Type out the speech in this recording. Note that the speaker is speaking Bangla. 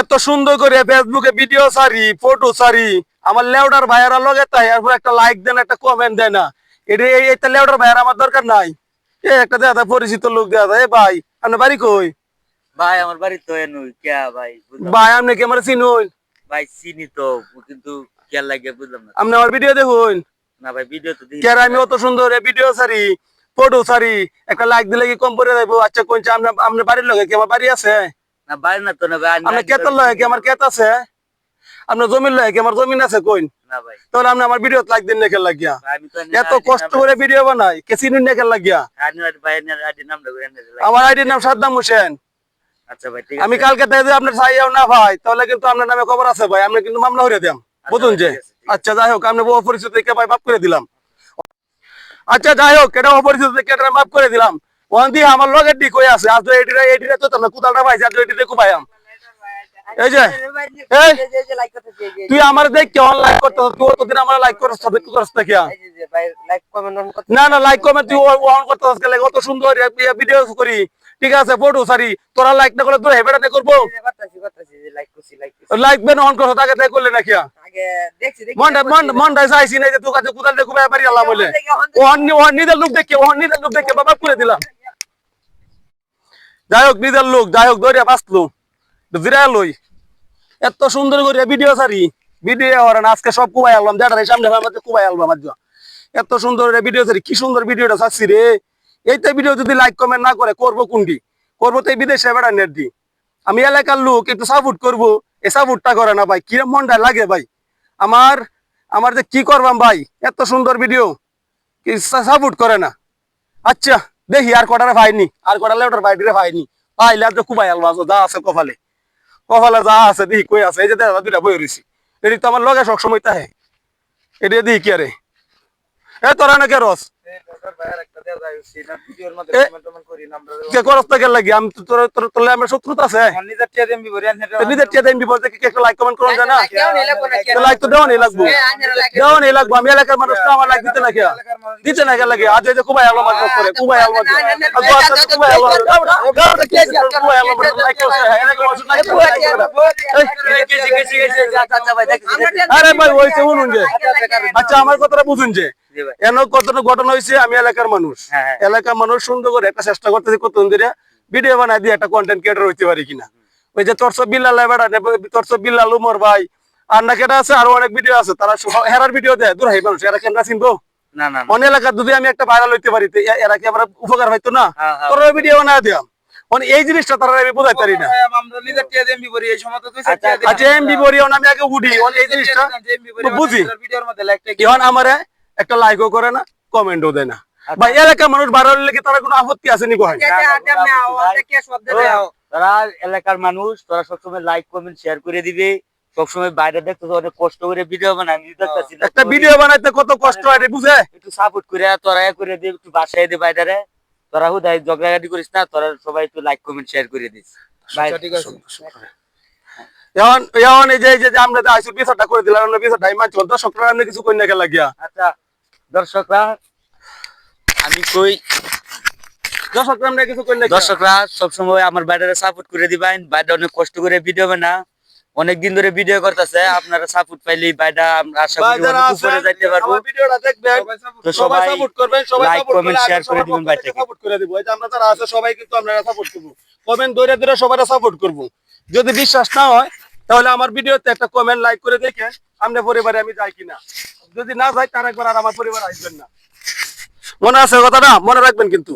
এত সুন্দর করে ফেসবুকে ভিডিও সারি ফটো সারি আমার লেউডার ভাইয়ারা লগে তাই এরপর একটা লাইক দেন একটা কমেন্ট দেয় না। এটা এই লেউডার ভাইয়ার আমার দরকার নাই। এ একটা দেখা পরিচিত লোক যায় এ ভাই আপনার বাড়ি কই? ভাই আমার বাড়ি তো এনুই কে ভাই? ভাই আপনি কি আমার চিনুন? ভাই চিনি তো কিন্তু কে লাগে বুঝলাম না। আপনি আমার ভিডিও দেখুন। না ভাই ভিডিও তো দেখি কে আমি অত সুন্দর ভিডিও সারি ফটো সারি একটা লাইক দিলে কি কম পরে যাব আচ্ছা কোনটা আপনার আপনার বাড়ির লগে কি আমার বাড়ি আছে? না বাড়ি না তো না ভাই লগে কি আমার কেত আছে? আপনার জমির লগে কি আমার জমিন আছে কইন তাহলে আপনি আমার ভিডিও লাইক দিন নেখে লাগিয়া। আমি এত কষ্ট করে ভিডিও বানাই কে চিনুন নেখে লাগিয়া? আমার আইডির নাম সাদ্দাম হোসেন। আচ্ছা ভাই আমি কালকে আপনার চাইয়াও না ভাই তাহলে কিন্তু আপনার নামে খবর আছে ভাই। আপনি কিন্তু মামলা হইরে দিলাম বুঝুন যে। আচ্ছা যাই হোক আপনি অপরিচিত থেকে ভাই করে দিলাম। আচ্ছা যাই হোক এটা অপরিচিত এটা মাফ করে দিলাম। ওখান দিয়ে আমার লগের দিক হয়ে আছে। আজ এটিরা এটিরা তো তোমরা কুদালটা পাইছি আজ এটিতে কুপাইয়াম এই যে এই তুই আমার দেখ কেমন লাইক করতে তুই আমার লাইক করছ তবে তুই করছ দেখিয়া না না লাইক কমে তুই অন করতে গেলে কত সুন্দর ভিডিও করি। ঠিক আছে ফটো সারি তোরা লাইক না করলে তোর হেবেটা করব। লাইক বেন অন করছ তাকে তাই করলে নাকি চাইছি না যে কুদাল দেখো পারি আল্লাহ বলে ওহন ওহন লোক দেখে লোক দেখে বাবা করে দিলাম। যাই হোক লোক যাই হোক দৌড়িয়া বাঁচলো। জিরা লই। এত সুন্দর করে ভিডিও সারি ভিডিও হরেন আজকে সব কুবাই আলবাম যেটা সামনে আমাদের কুবাই আলবাম আজ। এত সুন্দর ভিডিও সারি কি সুন্দর ভিডিওটা চাচ্ছি রে। এইটা ভিডিও যদি লাইক কমেন্ট না করে করব কোনটি? করব তো এই বিদেশে বেড়া নেট দি। আমি এলাকার লোক একটু সাপোর্ট করব। এই সাপোর্টটা করে না ভাই কিরম মনটা লাগে ভাই। আমার আমার যে কি করবাম ভাই? এত সুন্দর ভিডিও কি সাপোর্ট করে না। আচ্ছা দেখি আর কটারে ভাইনি আর কটালে ওটার বাইরে ভাইনি পাইলে আর কুবাই আলবাস যা আছে কপালে। কপালে যা আছে, দেখি কই আছে। এই যে দেখা দুইটা বই রয়েছি। এটি তো আমার লগে সব সময় তাহে। এটি দেখি কি আরে। এ তোরা না কে রস? কে করস না কে লাগি আমি তো তোর তোর তোলে আমার শত্রুতা আছে তো নিজের টিয়া দেন বিপদ দেখে একটা লাইক কমেন্ট করুন জানা তো লাইক তো দেওয়া নেই লাগবো দেওয়া নেই লাগবো আমি এলাকার মানুষ তো আমার লাইক দিতে না কে দিতে না কে লাগে আজ এই যে কুবাই আলম মাছ করে কুবাই আলম মাছ কুবাই আলম কুবাই আলম লাইক করছে এলাকার মানুষ লাইক আরে ভাই ওইছে শুনুন যে আচ্ছা আমার কথাটা বুঝুন যে জি ভাই এন কতটা ঘটনা হয়েছে আমি এলাকার মানুষ হ্যাঁ, হ্যাঁ। এলাকার মানুষ সুন্দর করে একটা চেষ্টা করতেছি কত ধরে ভিডিও বানাই দিয়ে একটা কন্টেন্ট ক্রিয়েটর হইতে পারি কিনা ওই যে তোর সব বিল্লাল বেড়া তোর সব বিল্লাল উমর ভাই আর না কেটা আছে আরও অনেক ভিডিও আছে তারা হেরার ভিডিও দেয় দূর হাই মানুষ এরা কেন চিনবো না না না। অন্য এলাকার যদি আমি একটা ভাইরাল হইতে পারি এরা কি আমার উপকার হইতো না হ্যাঁ। তোর ভিডিও বানাই মানে এই জিনিসটা তারা আমি বোঝাই পারি না আচ্ছা এমবি বলি আমি আগে উঠি এই জিনিসটা বুঝি। আমারে একটা লাইকও করে না কমেন্টও দেয় না। ভাই এলাকার মানুষ ভাইরাল লেগে তারা কোনো আপত্তি আছে নি তারা এলাকার মানুষ তোরা সবসময় লাইক কমেন্ট শেয়ার করে দিবে। সবসময় বাইরে দেখতে অনেক কষ্ট করে ভিডিও বানাই আমি দেখতেছি একটা ভিডিও বানাইতে কত কষ্ট হয় রে বুঝে? একটু সাপোর্ট করে তোরা এ করে দে একটু বাসায় দে বাইরে। তোরা হুদাই ঝগড়াঝাটি করিস না তোরা সবাই একটু লাইক কমেন্ট শেয়ার করে দিস। এখন এখন এই যে আমরা আইসুর বিচারটা করে দিলাম আমরা বিচারটা আমি মানছি দর্শকরা আমরা কিছু কই না কে লাগিয়া আচ্ছা দর্শকরা আমি কই? দর্শকরা আমরা কিছু কই না দর্শকরা সবসময় আমার বাইরে সাপোর্ট করে দিবেন। বাইরে অনেক কষ্ট করে ভিডিও বানা অনেকদিন ধরে ভিডিও করতেছে আপনারা সাপোর্ট পাইলেই বাইরে আমরা আশা করি যারা অনেক আছেন উপরে যাইতে পারব। ভিডিওটা দেখবেন। তো সবাই সাপোর্ট করবেন সবাই like, সাপোর্ট comment, করে দিবেন ভাই সাপোর্ট করে দিব। এই যে আমরা যারা আছে সবাই কিন্তু আমরা সাপোর্ট করব। কমেন্ট ধরে ধরে সবাই সাপোর্ট করব। যদি বিশ্বাস না হয় তাহলে আমার ভিডিওতে একটা কমেন্ট লাইক করে দেখে আপনার পরিবারে আমি যাই কিনা। যদি না যাই, তার একবার আর আমার পরিবার আসবেন না। মনে আছে কথাটা? মনে রাখবেন কিন্তু।